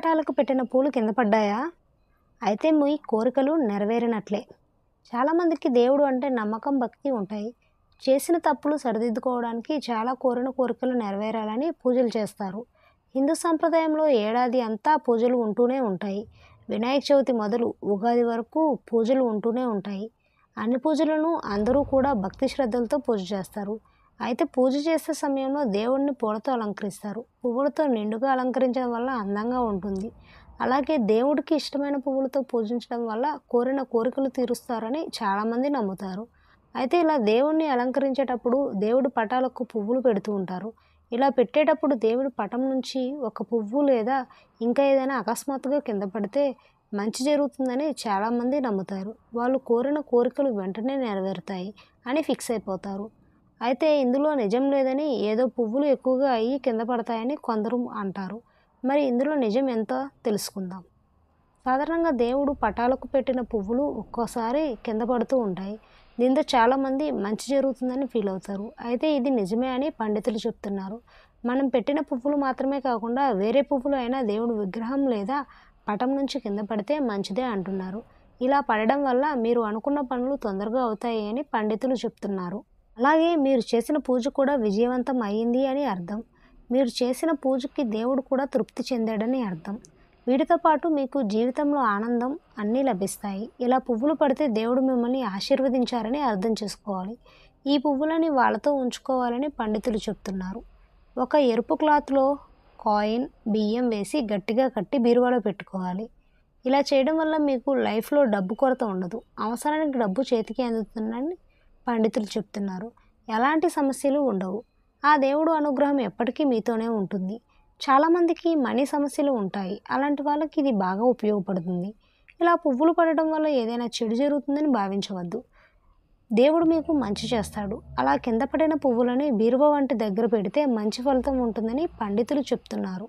పటాలకు పెట్టిన పూలు కింద పడ్డాయా? అయితే మీ కోరికలు నెరవేరినట్లే. చాలామందికి దేవుడు అంటే నమ్మకం భక్తి ఉంటాయి. చేసిన తప్పులు సరిదిద్దుకోవడానికి చాలా కోరిన కోరికలు నెరవేరాలని పూజలు చేస్తారు. హిందూ సంప్రదాయంలో ఏడాది అంతా పూజలు ఉంటూనే ఉంటాయి. వినాయక చవితి మొదలు ఉగాది వరకు పూజలు ఉంటూనే ఉంటాయి. అన్ని పూజలను అందరూ కూడా భక్తి శ్రద్ధలతో పూజ చేస్తారు. అయితే పూజ చేసే సమయంలో దేవుడిని పూలతో అలంకరిస్తారు. పువ్వులతో నిండుగా అలంకరించడం వల్ల అందంగా ఉంటుంది. అలాగే దేవుడికి ఇష్టమైన పువ్వులతో పూజించడం వల్ల కోరిన కోరికలు తీరుస్తారని చాలామంది నమ్ముతారు. అయితే ఇలా దేవుణ్ణి అలంకరించేటప్పుడు దేవుడి పటాలకు పువ్వులు పెడుతూ ఉంటారు. ఇలా పెట్టేటప్పుడు దేవుడి పటం నుంచి ఒక పువ్వు లేదా ఇంకా ఏదైనా అకస్మాత్తుగా కింద పడితే మంచి జరుగుతుందని చాలామంది నమ్ముతారు. వాళ్ళు కోరిన కోరికలు వెంటనే నెరవేరుతాయి అని ఫిక్స్ అయిపోతారు. అయితే ఇందులో నిజం లేదని ఏదో పువ్వులు ఎక్కువగా అయ్యి కింద పడతాయని కొందరు అంటారు. మరి ఇందులో నిజం ఎంతో తెలుసుకుందాం. సాధారణంగా దేవుడు పటాలకు పెట్టిన పువ్వులు ఒక్కోసారి కింద పడుతూ ఉంటాయి. దీంతో చాలామంది మంచి జరుగుతుందని ఫీల్ అవుతారు. అయితే ఇది నిజమే అని పండితులు చెప్తున్నారు. మనం పెట్టిన పువ్వులు మాత్రమే కాకుండా వేరే పువ్వులు అయినా దేవుడు విగ్రహం లేదా పటం నుంచి కింద పడితే మంచిదే అంటున్నారు. ఇలా పడడం వల్ల మీరు అనుకున్న పనులు తొందరగా అవుతాయి అని పండితులు చెప్తున్నారు. అలాగే మీరు చేసిన పూజ కూడా విజయవంతం అయ్యింది అని అర్థం. మీరు చేసిన పూజకి దేవుడు కూడా తృప్తి చెందాడని అర్థం. వీటితో పాటు మీకు జీవితంలో ఆనందం అన్నీ లభిస్తాయి. ఇలా పువ్వులు పడితే దేవుడు మిమ్మల్ని ఆశీర్వదించారని అర్థం చేసుకోవాలి. ఈ పువ్వులని వాళ్ళతో ఉంచుకోవాలని పండితులు చెప్తున్నారు. ఒక ఎరుపు క్లాత్లో కాయిన్ బియ్యం వేసి గట్టిగా కట్టి బీరువాలో పెట్టుకోవాలి. ఇలా చేయడం వల్ల మీకు లైఫ్లో డబ్బు కొరత ఉండదు. అవసరానికి డబ్బు చేతికి అందుతుందని పండితులు చెప్తున్నారు. ఎలాంటి సమస్యలు ఉండవు. ఆ దేవుడు అనుగ్రహం ఎప్పటికీ మీతోనే ఉంటుంది. చాలామందికి మనీ సమస్యలు ఉంటాయి. అలాంటి వాళ్ళకి ఇది బాగా ఉపయోగపడుతుంది. ఇలా పువ్వులు పడడం వల్ల ఏదైనా చెడు జరుగుతుందని భావించవద్దు. దేవుడు మీకు మంచి చేస్తాడు. అలా కింద పడిన పువ్వులని బీరువ వంటి దగ్గర పెడితే మంచి ఫలితం ఉంటుందని పండితులు చెప్తున్నారు.